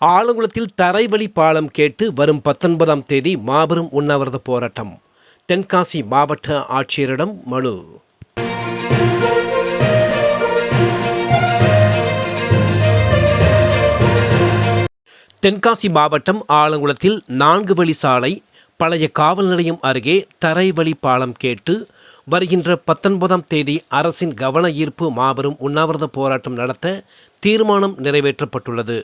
ஆலங்குளத்தில் தரைவழி பாலம் கேட்டு வரும் பத்தொன்பதாம் தேதி மாபெரும் உண்ணாவிரத போராட்டம். தென்காசி மாவட்ட ஆட்சியரிடம் மனு. தென்காசி மாவட்டம் ஆலங்குளத்தில் நான்கு வழி சாலை பழைய காவல் நிலையம் அருகே தரைவழி பாலம் கேட்டு வருகின்ற பத்தொன்பதாம் தேதி அரசின் கவன ஈர்ப்பு மாபெரும் உண்ணாவிரத போராட்டம் நடத்த தீர்மானம் நிறைவேற்றப்பட்டுள்ளது.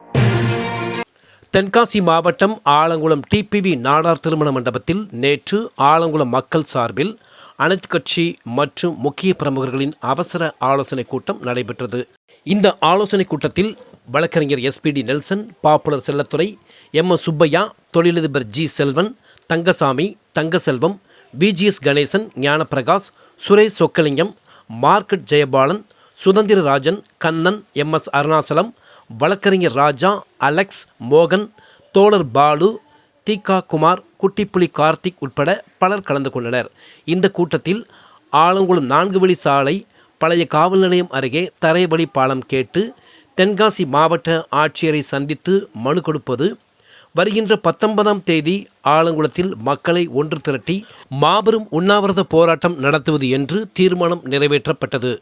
தென்காசி மாவட்டம் ஆலங்குளம் டிபிவி நாடார் திருமண மண்டபத்தில் நேற்று ஆலங்குளம் மக்கள் சார்பில் அனைத்து கட்சி மற்றும் முக்கிய பிரமுகர்களின் அவசர ஆலோசனைக் கூட்டம் நடைபெற்றது. இந்த ஆலோசனைக் கூட்டத்தில் வழக்கறிஞர் SPT Nelson popular Chellathurai M S Subbaiah தொழிலதிபர் G Selvan Thangasamy Thangaselvam VGS Ganesan Gnanaprakash Suresh Chockalingam market Jayabalan Sudhandhirarajan Kannan M S Arunachalam வழக்கறிஞர் ராஜா அலெக்ஸ் மோகன் தோழர் பாலு தீகா குமார் குட்டிப்புலி கார்த்திக் உட்பட பலர் கலந்து கொண்டனர். இந்த கூட்டத்தில் ஆலங்குளம் நான்கு வழி சாலை பழைய காவல் நிலையம் அருகே தரைவழி பாலம் கேட்டு தென்காசி மாவட்ட ஆட்சியரை சந்தித்து மனு கொடுப்பது வருகின்ற பத்தொன்பதாம் தேதி ஆலங்குளத்தில் மக்களை ஒன்று திரட்டி மாபெரும் உண்ணாவிரத போராட்டம் நடத்துவது என்று தீர்மானம் நிறைவேற்றப்பட்டது.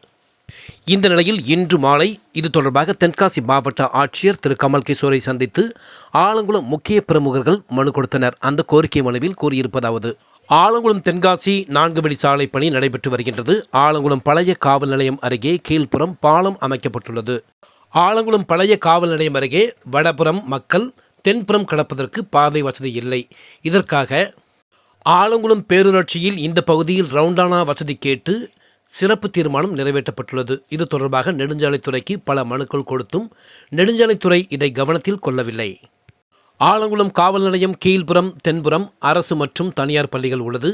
இந்த நிலையில் இன்று மாலை இது தொடர்பாக தென்காசி மாவட்ட ஆட்சியர் திரு. கமல் கிஷோரை சந்தித்து ஆலங்குளம் முக்கிய பிரமுகர்கள் மனு கொடுத்தனர். அந்த கோரிக்கை மனுவில் கூறியிருப்பதாவது ஆலங்குளம் தென்காசி நான்கு வழி சாலை பணி நடைபெற்று வருகின்றது. ஆலங்குளம் பழைய காவல் நிலையம் அருகே கீழ்ப்புறம் பாலம் அமைக்கப்பட்டுள்ளது. ஆலங்குளம் பழைய காவல் நிலையம் அருகே வடபுறம் மக்கள் தென்புறம் கடப்பதற்கு பாதை வசதி இல்லை. இதற்காக ஆலங்குளம் பேரூராட்சியில் இந்த பகுதியில் ரவுண்டானா வசதி கேட்டு சிறப்பு தீர்மானம் நிறைவேற்றப்பட்டுள்ளது. இது தொடர்பாக நெடுஞ்சாலைத்துறைக்கு பல மனுக்கள் கொடுத்தும் நெடுஞ்சாலைத்துறை இதை கவனத்தில் கொள்ளவில்லை. ஆலங்குளம் காவல் நிலையம் கீழ்ப்புறம் தென்புறம் அரசு மற்றும் தனியார் பள்ளிகள் உள்ளது.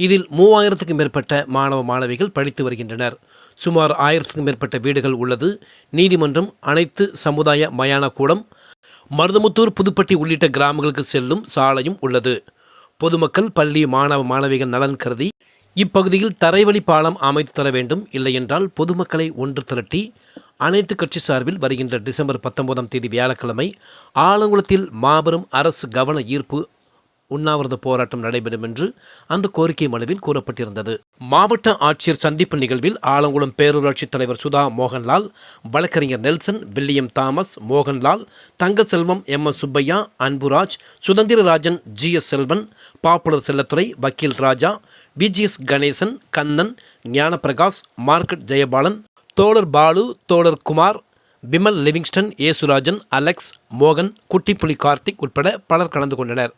இதில் மூவாயிரத்துக்கும் மேற்பட்ட மாணவ மாணவிகள் படித்து வருகின்றனர். சுமார் ஆயிரத்துக்கும் மேற்பட்ட வீடுகள் உள்ளது. நீதிமன்றம் அனைத்து சமுதாய மயான கூடம் மருதமுத்தூர் புதுப்பட்டி உள்ளிட்ட கிராமங்களுக்கு செல்லும் சாலையும் உள்ளது. பொதுமக்கள் பள்ளி மாணவ மாணவிகள் நலன் கருதி இப்பகுதியில் தரைவழி பாலம் அமைத்து தர வேண்டும். இல்லையென்றால் பொதுமக்களை ஒன்று திரட்டி அனைத்து கட்சி சார்பில் வருகின்ற டிசம்பர் பத்தொன்பதாம் தேதி வியாழக்கிழமை ஆலங்குளத்தில் மாபெரும் அரசு கவன ஈர்ப்பு உண்ணாவிரத போராட்டம் நடைபெறும் என்று அந்த கோரிக்கை மனுவில் கூறப்பட்டிருந்தது. மாவட்ட ஆட்சியர் சந்திப்பு நிகழ்வில் ஆலங்குளம் பேரூராட்சி தலைவர் சுதா மோகன்லால் வழக்கறிஞர் Nelson William Thomas Mohanlal Thangaselvam M S Subbaiah Anburaj Sudhandhirarajan G S Selvan popular Chellathurai வக்கீல் ராஜா பிஜிஎஸ் கணேசன் கண்ணன் ஞானப்பிரகாஷ் மார்க்கெட் ஜெயபாலன் தோழர் பாலு தோழர் குமார் பிமல் லிவிங்ஸ்டன் ஏசுராஜன் அலெக்ஸ் மோகன் குட்டிப்புலி கார்த்திக் உட்பட பலர் கலந்து கொண்டனர்.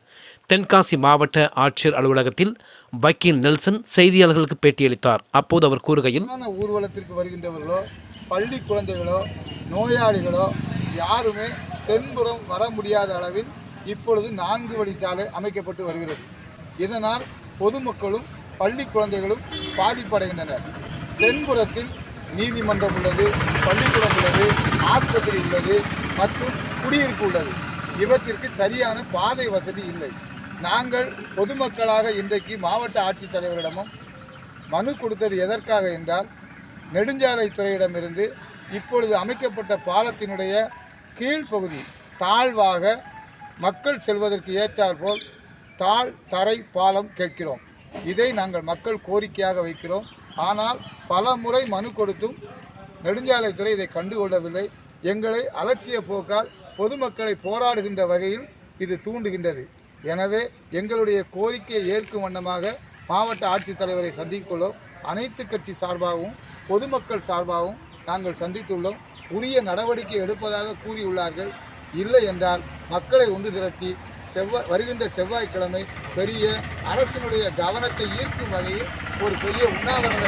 தென்காசி மாவட்ட ஆட்சியர் அலுவலகத்தில் வக்கீல் நெல்சன் செய்தியாளர்களுக்கு பேட்டியளித்தார். அப்போது அவர் கூறுகையில் ஊர்வலத்திற்கு வருகின்றவர்களோ பள்ளி குழந்தைகளோ நோயாளிகளோ யாருமே தென்புறம் வர முடியாத அளவில் இப்பொழுது நான்கு வழிச்சாலை அமைக்கப்பட்டு வருகிறது. இதனால் பொதுமக்களும் பள்ளி குழந்தைகளும் பாதிப்படைகின்றனர். தென்புறத்தில் நீதிமன்றம் உள்ளது பள்ளிக்கூடம் உள்ளது ஆஸ்பத்திரி உள்ளது மற்றும் குடியிருப்பு உள்ளது. இவற்றிற்கு சரியான பாதை வசதி இல்லை. நாங்கள் பொதுமக்களாக இன்றைக்கு மாவட்ட ஆட்சித்தலைவரிடமும் மனு கொடுத்தது எதற்காக என்றால் நெடுஞ்சாலைத்துறையிடமிருந்து இப்பொழுது அமைக்கப்பட்ட பாலத்தினுடைய கீழ்ப்பகுதி தாழ்வாக மக்கள் செல்வதற்கு ஏற்றாற்போல் தாழ் தரை பாலம் கேட்கிறோம். இதை நாங்கள் மக்கள் கோரிக்கையாக வைக்கிறோம். ஆனால் பல முறை மனு கொடுத்தும் நெடுஞ்சாலைத்துறை இதை கண்டுகொள்ளவில்லை. எங்களை அலட்சிய போக்கால் பொதுமக்களை போராடுகின்ற வகையில் இது தூண்டுகின்றது. எனவே எங்களுடைய கோரிக்கையை ஏற்கும் வண்ணமாக மாவட்ட ஆட்சித்தலைவரை சந்தித்துள்ளோம். அனைத்து கட்சி சார்பாகவும் பொதுமக்கள் சார்பாகவும் நாங்கள் சந்தித்துள்ளோம். உரிய நடவடிக்கை எடுப்பதாக கூறியுள்ளார்கள். இல்லை என்றால் மக்களை ஒன்று திரட்டி செவ்வாய் வருகின்ற செவ்வாய்க்கிழமை பெரிய அரசினுடைய கவனத்தை ஈர்க்கும் வகையில் ஒரு பெரிய உண்ணாவிரத